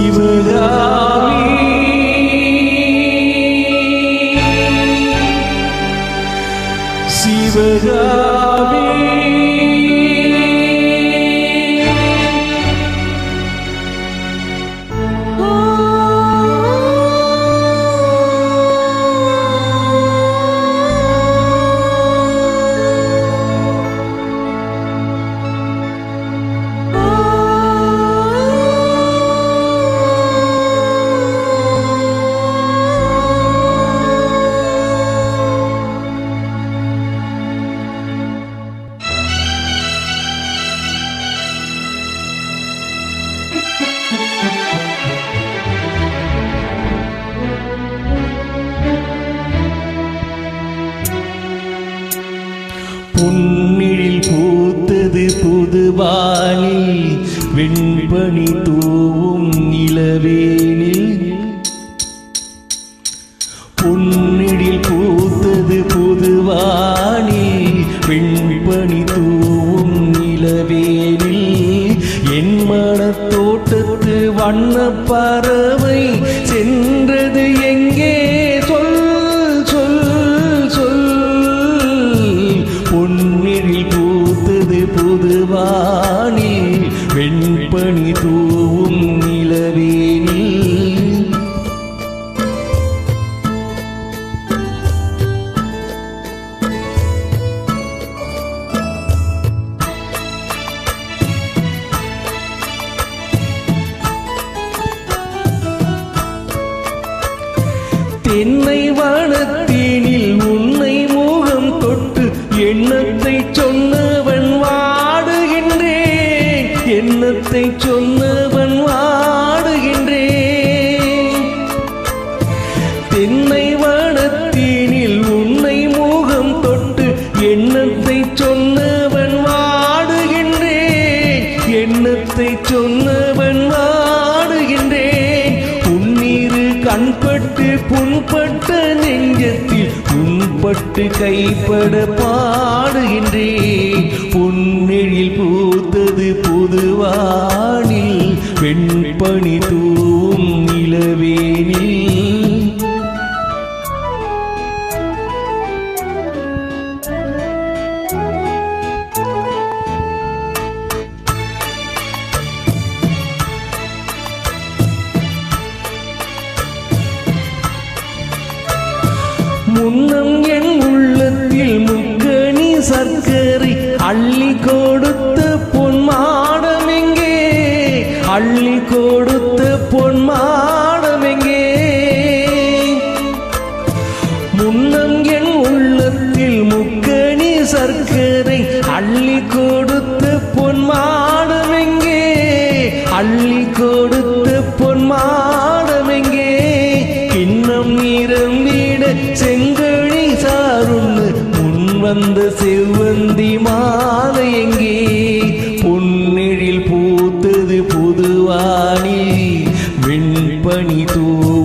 Even I. பொன்னிழில் பூத்தது புதுவானில் வெண்பணி தூவும் நிலவேனில். பொன்னிழில் பூத்தது புதுவானில் வெண்பணி தூவும் நிலவேனில். என் மனத்தோட்டத்து வண்ணப்பா தென்னை வானத்தீனில் உன்னை முகம் தொட்டு எண்ணத்தை சொன்னவன் வாடுகின்றேன் எண்ணத்தை சொன்னவன் வாடுகின்றேன் தென்னை வானத்தீனில் உன்னை முகம் தொட்டு எண்ணத்தை சொன்னவன் வாடுகின்றேன் எண்ணத்தை சொன்னவன் புண்பட்ட நெஞ்சத்தில் புண்பட்டு கைப்பட பாடுகின்றேன் பொன்னெழில் பூத்தது புதுவானில் வெண்பனி கொடுத்த பொன் மாடம் எங்கே? அள்ளி கொடுத்த பொன் மாடம் எங்கே? முன்னம் என் உள்ளத்தில் முக்கணி சர்க்கரை அள்ளி கொடுத்த பொன் மாடம் எங்கே? அள்ளி கொடுத்த பொன் மாடம் எங்கே? கிண்ணம் நீரம் செங்கழி சாருன்னு முன் வந்த செவ்வந்தி lindo.